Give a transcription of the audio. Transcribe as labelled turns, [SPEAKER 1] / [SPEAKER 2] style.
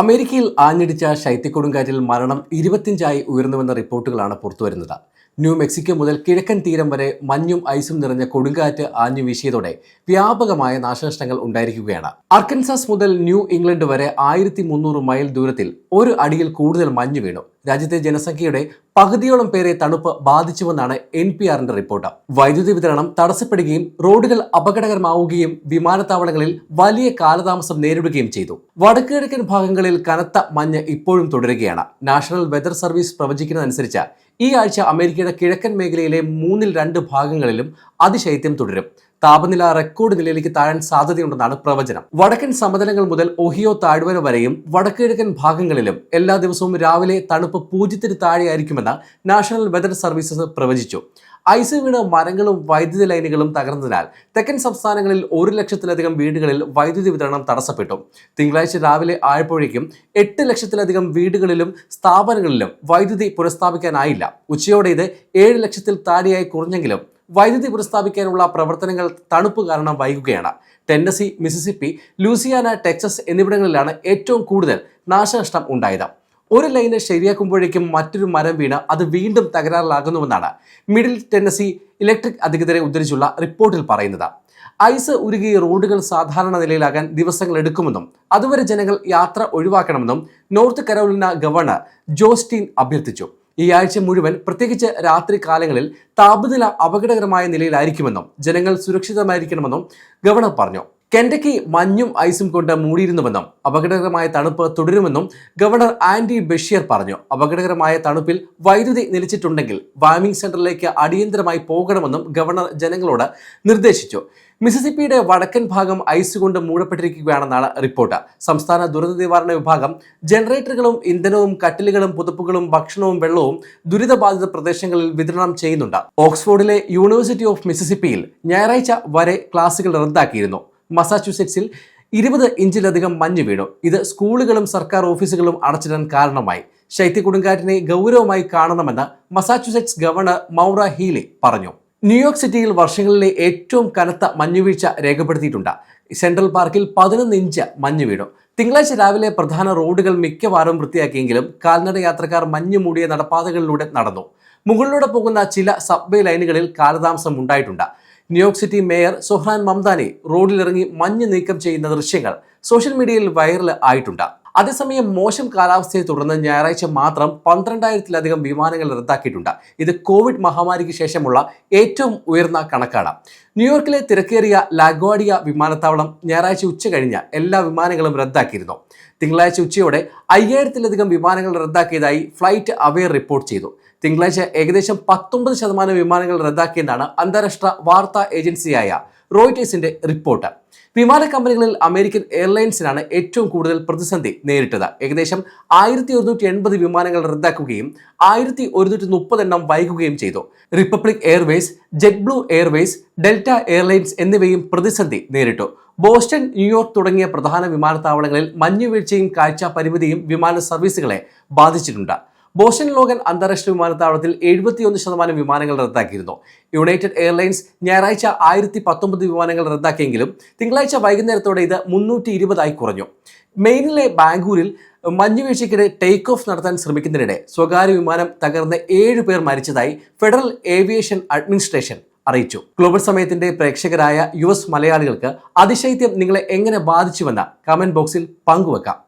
[SPEAKER 1] അമേരിക്കയിൽ ആഞ്ഞടിച്ച ശൈത്യക്കൊടുങ്കാറ്റിൽ മരണം ഇരുപത്തിയഞ്ചായി ഉയർന്നുവെന്ന റിപ്പോർട്ടുകളാണ് പുറത്തുവരുന്നത്. ന്യൂ മെക്സിക്കോ മുതൽ കിഴക്കൻ തീരം വരെ മഞ്ഞും ഐസും നിറഞ്ഞ കൊടുങ്കാറ്റ് ആഞ്ഞു വീശിയതോടെ വ്യാപകമായ നാശനഷ്ടങ്ങൾ ഉണ്ടായിരിക്കുകയാണ്. അർക്കൻസാസ് മുതൽ ന്യൂ ഇംഗ്ലണ്ട് വരെ ആയിരത്തി മൈൽ ദൂരത്തിൽ ഒരു അടിയിൽ കൂടുതൽ മഞ്ഞ് വീണു. രാജ്യത്തെ ജനസംഖ്യയുടെ പകുതിയോളം പേരെ തണുപ്പ് ബാധിച്ചുവെന്നാണ് എൻ പി ആറിന്റെ റിപ്പോർട്ട്. വൈദ്യുതി വിതരണം തടസ്സപ്പെടുകയും റോഡുകൾ അപകടകരമാവുകയും വിമാനത്താവളങ്ങളിൽ വലിയ കാലതാമസം നേരിടുകയും ചെയ്തു. വടക്കുകിഴക്കൻ ഭാഗങ്ങളിൽ കനത്ത മഞ്ഞ് ഇപ്പോഴും തുടരുകയാണ്. നാഷണൽ വെതർ സർവീസ് പ്രവചിക്കുന്നതനുസരിച്ച് ഈ ആഴ്ച അമേരിക്കയുടെ കിഴക്കൻ മേഖലയിലെ മൂന്നിൽ രണ്ട് ഭാഗങ്ങളിലും അതിശൈത്യം തുടരും. താപനില റെക്കോർഡ് നിലയിലേക്ക് താഴാൻ സാധ്യതയുണ്ടെന്നാണ് പ്രവചനം. വടക്കൻ സമതലങ്ങൾ മുതൽ ഒഹിയോ താഴ്വര വരെയും വടക്കുകിഴക്കൻ ഭാഗങ്ങളിലും എല്ലാ ദിവസവും രാവിലെ തണുപ്പ് പൂജ്യത്തിന് താഴെയായിരിക്കുമെന്ന് നാഷണൽ വെതർ സർവീസസ് പ്രവചിച്ചു. ഐസ് വീണ് മരങ്ങളും വൈദ്യുതി ലൈനുകളും തകർന്നതിനാൽ തെക്കൻ സംസ്ഥാനങ്ങളിൽ ഒരു ലക്ഷത്തിലധികം വീടുകളിൽ വൈദ്യുതി വിതരണം തടസ്സപ്പെട്ടു. തിങ്കളാഴ്ച രാവിലെ ആയപ്പോഴേക്കും എട്ട് ലക്ഷത്തിലധികം വീടുകളിലും സ്ഥാപനങ്ങളിലും വൈദ്യുതി പുനഃസ്ഥാപിക്കാനായില്ല. ഉച്ചയോടെ ഇത് ഏഴ് ലക്ഷത്തിൽ താഴെയായി കുറഞ്ഞെങ്കിലും വൈദ്യുതി പുനഃസ്ഥാപിക്കാനുള്ള പ്രവർത്തനങ്ങൾ തണുപ്പ് കാരണം വൈകുകയാണ്. ടെന്നസി മിസിസിപ്പി ലൂസിയാന ടെക്സസ് എന്നിവിടങ്ങളിലാണ് ഏറ്റവും കൂടുതൽ നാശനഷ്ടം ഉണ്ടായത്. ഒരു ലൈന് ശരിയാക്കുമ്പോഴേക്കും മറ്റൊരു മരം വീണ് അത് വീണ്ടും തകരാറിലാകുന്നുവെന്നാണ് മിഡിൽ ടെന്നസി ഇലക്ട്രിക് അധികൃതരെ ഉദ്ധരിച്ചുള്ള റിപ്പോർട്ടിൽ പറയുന്നത്. ഐസ് ഉരുകി റോഡുകൾ സാധാരണ നിലയിലാകാൻ ദിവസങ്ങൾ എടുക്കുമെന്നും അതുവരെ ജനങ്ങൾ യാത്ര ഒഴിവാക്കണമെന്നും നോർത്ത് കരോലിന ഗവർണർ ജോസ്റ്റീൻ അഭ്യർത്ഥിച്ചു. ഈ ആഴ്ച മുഴുവൻ പ്രത്യേകിച്ച് രാത്രി കാലങ്ങളിൽ താപനില അപകടകരമായ നിലയിലായിരിക്കുമെന്നും ജനങ്ങൾ സുരക്ഷിതമായിരിക്കണമെന്നും ഗവർണർ പറഞ്ഞു. കെൻഡക്കി മഞ്ഞും ഐസും കൊണ്ട് മൂടിയിരുന്നുവെന്നും അപകടകരമായ തണുപ്പ് തുടരുമെന്നും ഗവർണർ ആൻഡി ബഷീർ പറഞ്ഞു. അപകടകരമായ തണുപ്പിൽ വൈദ്യുതി നിലച്ചിട്ടുണ്ടെങ്കിൽ വാമിംഗ് സെന്ററിലേക്ക് അടിയന്തരമായി പോകണമെന്നും ഗവർണർ ജനങ്ങളോട് നിർദ്ദേശിച്ചു. മിസിസിപ്പിയുടെ വടക്കൻ ഭാഗം ഐസ് കൊണ്ട് മൂടപ്പെട്ടിരിക്കുകയാണെന്നാണ് റിപ്പോർട്ട്. സംസ്ഥാന ദുരന്ത നിവാരണ വിഭാഗം ജനറേറ്ററുകളും ഇന്ധനവും കട്ടിലുകളും പുതപ്പുകളും ഭക്ഷണവും വെള്ളവും ദുരിതബാധിത പ്രദേശങ്ങളിൽ വിതരണം ചെയ്യുന്നുണ്ട്. ഓക്സ്ഫോർഡിലെ യൂണിവേഴ്സിറ്റി ഓഫ് മിസിസിപ്പിയിൽ ഞായറാഴ്ച വരെ ക്ലാസുകൾ റദ്ദാക്കിയിരുന്നു. മസാച്യുസെറ്റ്സിൽ ഇരുപത് ഇഞ്ചിലധികം മഞ്ഞ് വീണു. ഇത് സ്കൂളുകളും സർക്കാർ ഓഫീസുകളും അടച്ചിടാൻ കാരണമായി. ശൈത്യ കൊടുങ്കാറ്റിനെ ഗൗരവമായി കാണണമെന്ന് മസാച്യുസെറ്റ്സ് ഗവർണർ മൗറ ഹീലി പറഞ്ഞു. ന്യൂയോർക്ക് സിറ്റിയിൽ വർഷങ്ങളിലെ ഏറ്റവും കനത്ത മഞ്ഞുവീഴ്ച രേഖപ്പെടുത്തിയിട്ടുണ്ട്. സെൻട്രൽ പാർക്കിൽ പതിനൊന്ന് ഇഞ്ച് മഞ്ഞ് വീണു. തിങ്കളാഴ്ച രാവിലെ പ്രധാന റോഡുകൾ മിക്കവാറും വൃത്തിയാക്കിയെങ്കിലും കാൽനട യാത്രക്കാർ മഞ്ഞ് മൂടിയ നടപ്പാതകളിലൂടെ നടന്നു. മുകളിലൂടെ പോകുന്ന ചില സബ്വേ ലൈനുകളിൽ കാലതാമസം ഉണ്ടായിട്ടുണ്ട്. New York city mayor Zohran Mamdani റോഡിലിറങ്ങി മഞ്ഞ് നീക്കം ചെയ്യുന്ന ദൃശ്യങ്ങൾ സോഷ്യൽ മീഡിയയിൽ വൈറൽ ആയിട്ടുണ്ട്. അതേസമയം മോശം കാലാവസ്ഥയെ തുടർന്ന് ഞായറാഴ്ച മാത്രം പന്ത്രണ്ടായിരത്തിലധികം വിമാനങ്ങൾ റദ്ദാക്കിയിട്ടുണ്ട്. ഇത് കോവിഡ് മഹാമാരിക്ക് ശേഷമുള്ള ഏറ്റവും ഉയർന്ന കണക്കാണ്. ന്യൂയോർക്കിലെ തിരക്കേറിയ ലാഗ്വാഡിയ വിമാനത്താവളം ഞായറാഴ്ച ഉച്ച കഴിഞ്ഞ എല്ലാ വിമാനങ്ങളും റദ്ദാക്കിയിരുന്നു. തിങ്കളാഴ്ച ഉച്ചയോടെ അയ്യായിരത്തിലധികം വിമാനങ്ങൾ റദ്ദാക്കിയതായി ഫ്ലൈറ്റ് അവെയർ റിപ്പോർട്ട് ചെയ്തു. തിങ്കളാഴ്ച ഏകദേശം പത്തൊമ്പത് ശതമാനം വിമാനങ്ങൾ റദ്ദാക്കിയെന്നാണ് അന്താരാഷ്ട്ര വാർത്താ ഏജൻസിയായ റോയിറ്റേഴ്സിന്റെ റിപ്പോർട്ട്. വിമാന കമ്പനികളിൽ അമേരിക്കൻ എയർലൈൻസിനാണ് ഏറ്റവും കൂടുതൽ പ്രതിസന്ധി നേരിട്ടത്. ഏകദേശം ആയിരത്തി ഒരുന്നൂറ്റി എൺപത് വിമാനങ്ങൾ റദ്ദാക്കുകയും ആയിരത്തി ഒരുന്നൂറ്റി മുപ്പത് എണ്ണം വൈകുകയും ചെയ്തു. Republic Airways JetBlue Airways Delta Airlines എന്നിവയും പ്രതിസന്ധി നേരിട്ടു. ബോസ്റ്റൺ ന്യൂയോർക്ക് തുടങ്ങിയ പ്രധാന വിമാനത്താവളങ്ങളിൽ മഞ്ഞുവീഴ്ചയും കാഴ്ച പരിമിതിയും വിമാന സർവീസുകളെ ബാധിച്ചിട്ടുണ്ട്. ബോസ്റ്റൺ ലോഗൻ അന്താരാഷ്ട്ര വിമാനത്താവളത്തിൽ എഴുപത്തിയൊന്ന് ശതമാനം വിമാനങ്ങൾ റദ്ദാക്കിയിരുന്നു. യുണൈറ്റഡ് എയർലൈൻസ് ഞായറാഴ്ച ആയിരത്തി പത്തൊമ്പത് വിമാനങ്ങൾ റദ്ദാക്കിയെങ്കിലും തിങ്കളാഴ്ച വൈകുന്നേരത്തോടെ ഇത് മുന്നൂറ്റി ഇരുപതായി കുറഞ്ഞു. മെയിനിലെ ബാംഗ്ലൂരിൽ മഞ്ഞുവീഴ്ചയ്ക്കിടെ ടേക്ക് ഓഫ് നടത്താൻ ശ്രമിക്കുന്നതിനിടെ സ്വകാര്യ വിമാനം തകർന്ന് ഏഴ് പേർ മരിച്ചതായി ഫെഡറൽ ഏവിയേഷൻ അഡ്മിനിസ്ട്രേഷൻ അറിയിച്ചു. ഗ്ലോബൽ സമയത്തിന്റെ പ്രേക്ഷകരായ യു എസ് മലയാളികൾക്ക് അതിശൈത്യം നിങ്ങളെ എങ്ങനെ ബാധിച്ചുവെന്ന് കമന്റ് ബോക്സിൽ പങ്കുവെക്കാം.